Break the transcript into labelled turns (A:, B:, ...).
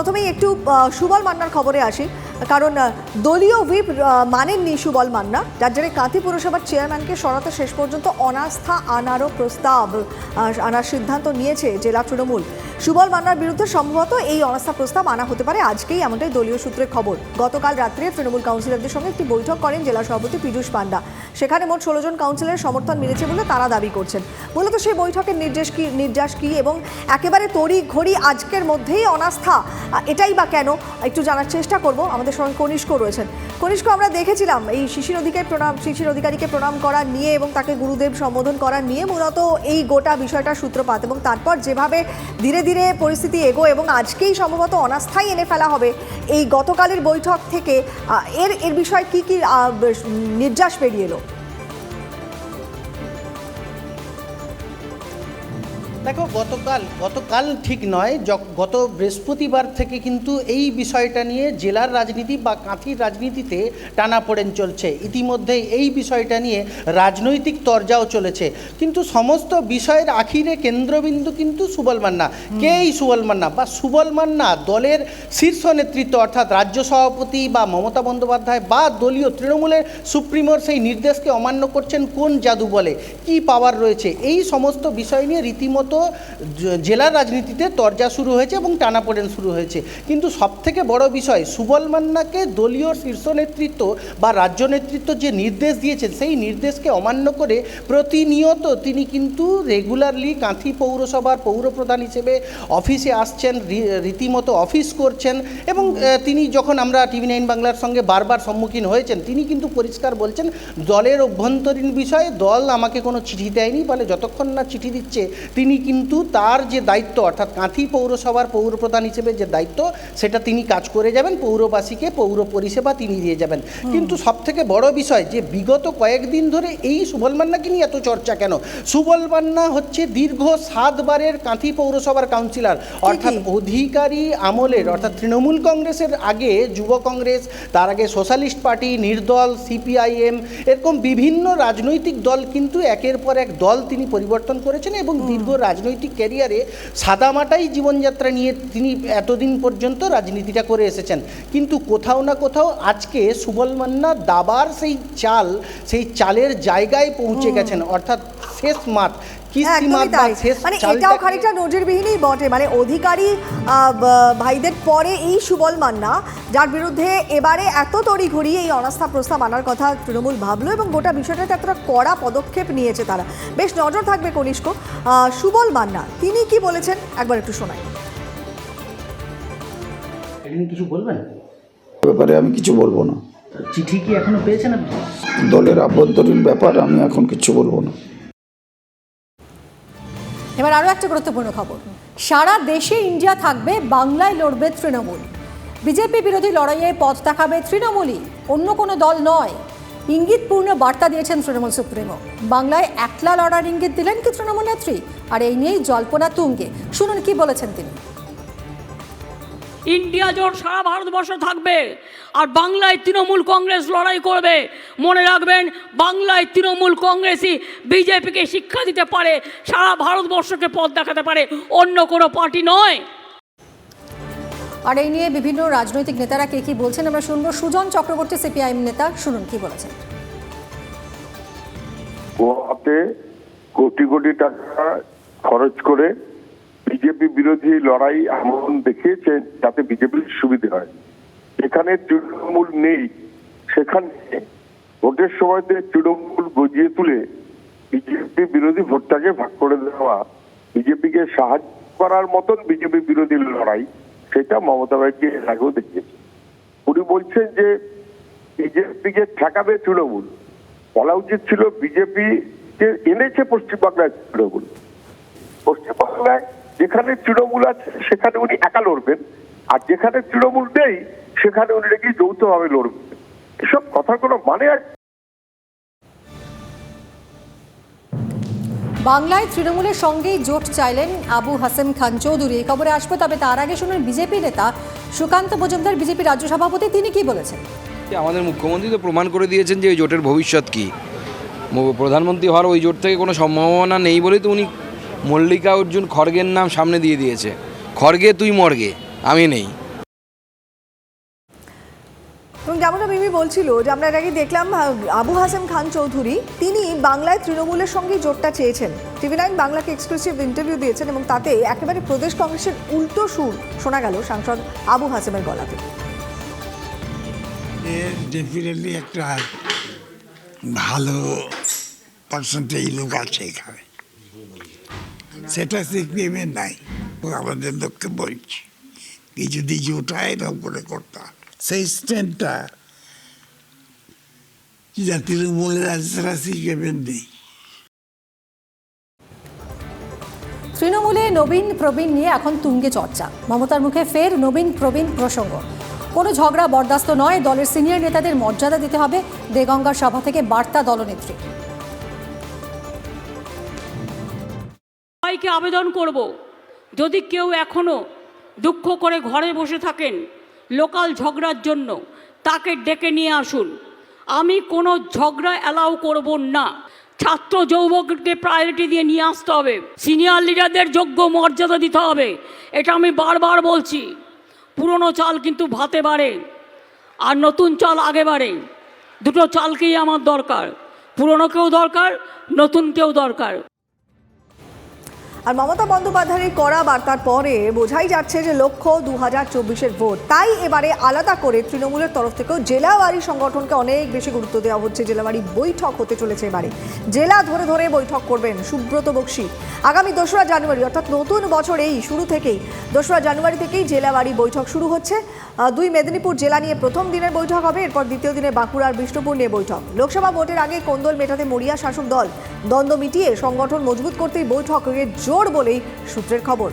A: প্রথমেই একটু সুবল মান্নার খবরে আসি। কারণ দলীয় হুইপ মানেননি সুবল মান্না। যার জন্য কাঁথি পুরসভার চেয়ারম্যানকে সরাতে শেষ পর্যন্ত অনাস্থা আনারও প্রস্তাব আনার সিদ্ধান্ত নিয়েছে জেলা তৃণমূল। সুবল মান্নার বিরুদ্ধে সম্ভবত এই অনাস্থা প্রস্তাব আনা হতে পারে, আজকেই এমনটাই দলীয় সূত্রে খবর। গতকাল রাত্রে তৃণমূল কাউন্সিলরদের সঙ্গে একটি বৈঠক করেন জেলা সভাপতি পীযুষ পান্ডা সেখানে মোট ষোলো জন কাউন্সিলরের সমর্থন মিলেছে বলে তারা দাবি করছেন। মূলত সেই বৈঠকের নির্দেশ কি নির্যাস কি এবং একেবারে তড়ি ঘড়ি আজকের মধ্যেই অনাস্থা এটাই বা কেন? একটু জানার চেষ্টা করব। আমাদের সঙ্গে কনিষ্ক রয়েছেন। কনিষ্ক, আমরা দেখেছিলাম এই শিশির অধিকারী প্রণাম, শিশির অধিকারীকে প্রণাম করা নিয়ে এবং তাকে গুরুদেব সম্বোধন করা নিয়ে মূলত এই গোটা বিষয়টার সূত্রপাত এবং তারপর যেভাবে ধীরে ধীরে পরিস্থিতি এগো এবং আজকেই সম্ভবত অনাস্থাই এনে ফেলা হবে এই গতকালের বৈঠক থেকে এর এর বিষয়ে কী কী নির্যাস বেরিয়ে এলো?
B: দেখো গতকাল গতকাল ঠিক নয় য- গত বৃহস্পতিবার থেকে কিন্তু এই বিষয়টা নিয়ে জেলার রাজনীতি বা কাঁথির রাজনীতিতে টানাপোড়েন চলছে। ইতিমধ্যে এই বিষয়টা নিয়ে রাজনৈতিক তরজাও চলেছে। কিন্তু সমস্ত বিষয়ের আখিরে কেন্দ্রবিন্দু কিন্তু সুবল মান্না। কে এই সুবল মান্না? বা সুবল মান্না দলের শীর্ষ নেতৃত্ব অর্থাৎ রাজ্য সভাপতি বা মমতা বন্দ্যোপাধ্যায় বা দলীয় তৃণমূলের সুপ্রিমোর সেই নির্দেশকে অমান্য করছেন কোন জাদু বলে? কি পাওয়ার রয়েছে? এই সমস্ত বিষয় নিয়ে রীতিমতো জ- জেলার রাজনীতিতে তরজা শুরু হয়েছে এবং টানাপোড়েন শুরু হয়েছে। কিন্তু সবথেকে বড় বিষয়, সুবল মান্নাকে দলীয় শীর্ষ নেতৃত্ব বা রাজ্য নেতৃত্ব যে নির্দেশ দিয়েছেন, সেই নির্দেশকে অমান্য করে প্রতিনিয়ত তিনি কিন্তু রেগুলারলি কাঁথি পৌরসভার পৌরপ্রধান হিসেবে অফিসে আসছেন রীতিমতো অফিস করছেন এবং তিনি যখন আমরা টিভি নাইন বাংলার সঙ্গে বারবার সম্মুখীন হয়েছেন, তিনি কিন্তু পরিষ্কার বলছেন, দলের অভ্যন্তরীণ বিষয়ে দল আমাকে কোনো চিঠি দেয়নি বলে যতক্ষণ না চিঠি দিচ্ছে, তিনি কিন্তু তার যে দায়িত্ব অর্থাৎ কাঁথি পৌরসভার পৌরপ্রধান হিসেবে যে দায়িত্ব সেটা তিনি কাজ করে যাবেন পৌরবাসীকে পৌর পরিষেবা তিনি দিয়ে যাবেন। কিন্তু সবথেকে বড় বিষয় যে বিগত কয়েকদিন ধরে এই সুবল মান্নাকে নিয়ে এত চর্চা কেন? সুবল মান্না হচ্ছে দীর্ঘ সাতবারের কাঁথি পৌরসভার কাউন্সিলর অর্থাৎ অধিকারী আমলের অর্থাৎ তৃণমূল কংগ্রেসের আগে যুব কংগ্রেস তার আগে সোশ্যালিস্ট পার্টি নির্দল সিপিআইএম এরকম বিভিন্ন রাজনৈতিক দল কিন্তু একের পর এক দল তিনি পরিবর্তন করেছেন এবং দীর্ঘ রাজনৈতিক ক্যারিয়ারে সাদামাটাই জীবনযাত্রা নিয়ে তিনি এতদিন পর্যন্ত রাজনীতিটা করে এসেছেন। কিন্তু কোথাও না কোথাও আজকে সুবল মান্না দাবার সেই চাল সেই চালের জায়গায় পৌঁছে গেছেন। অর্থাৎ শেষ মাঠ
A: মানে এটাও খানিকটা নজিরবিহীনই বটে। মানে অধিকারী ভাইদের পরে এই সুবল মান্না যার বিরুদ্ধে এবারে এত তড়িঘড়ি এই অনাস্থা প্রস্তাব আনার কথা তৃণমূল ভাবলো এবং গোটা বিষয়টাতে এতটা কড়া পদক্ষেপ নিয়েছে তারা। বেশ নজর থাকবে কনিষ্ক। সুবল মান্না তিনি কি বলেছেন? একবার একটু শোনাই।
B: কিছু বলবেন?
C: ব্যাপারে আমি কিছু বলব না।
B: চিঠি কি এখনও পেয়েছেন আপনি?
C: দলের আভ্যন্তরীণ ব্যাপার আমি এখন কিছু বলব না।
D: এবার আরও একটা গুরুত্বপূর্ণ খবর। সারা দেশে ইন্ডিয়া থাকবে, বাংলায় লড়বে তৃণমূল। বিজেপি বিরোধী লড়াইয়ে পথ দেখাবে তৃণমূলই, অন্য কোনো দল নয়। ইঙ্গিতপূর্ণ বার্তা দিয়েছেন তৃণমূল সুপ্রিমো। বাংলায় একলা লড়ার ইঙ্গিত দিলেন কি তৃণমূল নেত্রী? আর এই নিয়েই জল্পনা তুঙ্গে। শুনুন কি বলেছেন তিনি।
E: ইন্ডিয়া জোট সারা ভারতবর্ষে থাকবে আর বাংলায় তৃণমূল কংগ্রেস লড়াই করবে। মনে রাখবেন বাংলায় তৃণমূল কংগ্রেসই বিজেপিকে শিক্ষা দিতে পারে সারা ভারতবর্ষকে পথ দেখাতে পারে অন্য কোনো পার্টি নয়।
D: আর এই নিয়ে বিভিন্ন রাজনৈতিক নেতারা কে কি বলছেন আমরা শুনব। সুজন চক্রবর্তী সিপিআইএম নেতা শুনুন কি বলেছেন।
F: গোয়াতে কোটি কোটি টাকা খরচ করে বিজেপি বিরোধী লড়াই এমন দেখিয়েছে যাতে বিজেপির সুবিধে হয়। এখানে তৃণমূল নেই। সেখানে ভোটের সময়তে তৃণমূল গজিয়ে তুলে বিজেপি বিরোধী ভোটটাকে ভাগ করে দেওয়া, বিজেপিকে সাহায্য করার মতন বিজেপি বিরোধী লড়াই, সেটা মমতা ব্যানার্জি এর আগেও দেখিয়েছে। উনি বলছেন যে বিজেপিকে ঠেকাবে তৃণমূল। বলা উচিত ছিল বিজেপি এনেছে পশ্চিমবাংলায় তৃণমূল। পশ্চিমবাংলায় যেখানে তৃণমূল আছে সেখানে উনি একা লড়বেন। আর যেখানে তৃণমূল নেই সেখানে উনি নাকি যৌথভাবে লড়বেন। এসব কথার কোনো মানে আছে
D: বাংলায় তৃণমূলের সঙ্গেই জোট চাইলেন আবু হাসেম খান চৌধুরী। এই খবরে আসবে তবে তার আগে শুনুন বিজেপি নেতা সুকান্ত মজুমদার বিজেপি রাজ্য সভাপতি তিনি কি বলেছেন?
G: আমাদের মুখ্যমন্ত্রী তো প্রমাণ করে দিয়েছেন যে ওই জোটের ভবিষ্যৎ কী। প্রধানমন্ত্রী হওয়ার ওই জোট থেকে কোনো সম্ভাবনা নেই বলেই তো উনি মল্লিকা অর্জুন খড়গের নাম সামনে দিয়ে দিয়েছে। খড়গে তুই মর্গে। আমি নেই।
A: এবং যেমনটা মিমি বলছিল যে আমরা এর আগে দেখলাম আবু হাসেম খান চৌধুরী তিনি বাংলায় তৃণমূলের সঙ্গে জোটটা চেয়েছেন। টিভি নাইন বাংলাকে এক্সক্লুসিভ ইন্টারভিউ দিয়েছেন এবং তাতে একেবারে প্রদেশ কংগ্রেসের উল্টো সুর শোনা গেল সাংসদ আবু হাসেমের গলাতে।
H: ডেফিনেটলি একটা ভালো পার্সেন্টেজ লোক আছে এখানে। সেটা সিপিএমের নাই। আমাদের লোককে বলছি কি যদি জোটা এরকম করে করতাম সেই স্ট্যান্ডটা যা তৃণমূলের আছে সেটা সিপিএমের নেই।
D: তৃণমূলে নবীন প্রবীণ নিয়ে এখন তুঙ্গে চর্চা। মমতার মুখে ফের নবীন প্রবীণ প্রসঙ্গ। কোনো ঝগড়া বরদাস্ত নয়, দলের সিনিয়র নেতাদের মর্যাদা দিতে হবে দেগঙ্গার সভা থেকে বার্তা দলনেত্রী
E: সবাইকে আবেদন করব। যদি কেউ এখনও দুঃখ করে ঘরে বসে থাকেন লোকাল ঝগড়ার জন্য, তাকে ডেকে নিয়ে আসুন। আমি কোনো ঝগড়া অ্যালাউ করব না। ছাত্র যৌবককে প্রায়োরিটি দিয়ে নিয়ে আসতে হবে। সিনিয়র লিডারদের যোগ্য মর্যাদা দিতে হবে। এটা আমি বারবার বলছি। পুরনো চাল কিন্তু ভাতে বাড়ে, আর নতুন চাল আগে বাড়ে। দুটো চালকেই আমার দরকার। পুরনোকেও দরকার নতুনকেও দরকার।
A: আর মমতা বন্দ্যোপাধ্যায়ের কড়া বার্তার পরে বোঝাই যাচ্ছে যে লক্ষ্য দু হাজার চব্বিশের ভোট। তাই এবারে আলাদা করে তৃণমূলের তরফ থেকেও জেলাবাড়ি সংগঠনকে অনেক বেশি গুরুত্ব দেওয়া হচ্ছে। জেলাবাড়ি বৈঠক হতে চলেছে এবারে। জেলা ধরে ধরে বৈঠক করবেন সুব্রত বক্সি। আগামী দোসরা জানুয়ারি, অর্থাৎ নতুন বছর এই শুরু থেকেই, দোসরা জানুয়ারি থেকেই জেলাবাড়ি বৈঠক শুরু হচ্ছে। দুই মেদিনীপুর জেলা নিয়ে প্রথম দিনের বৈঠক হবে, এরপর দ্বিতীয় দিনে বাঁকুড়ার বিষ্ণুপুর নিয়ে বৈঠক। লোকসভা ভোটের আগে কোন্দল মেটাতে মরিয়া শাসক দল। দ্বন্দ্ব মিটিয়ে সংগঠন মজবুত করতেই বৈঠকের জোর বলেই সূত্রের খবর।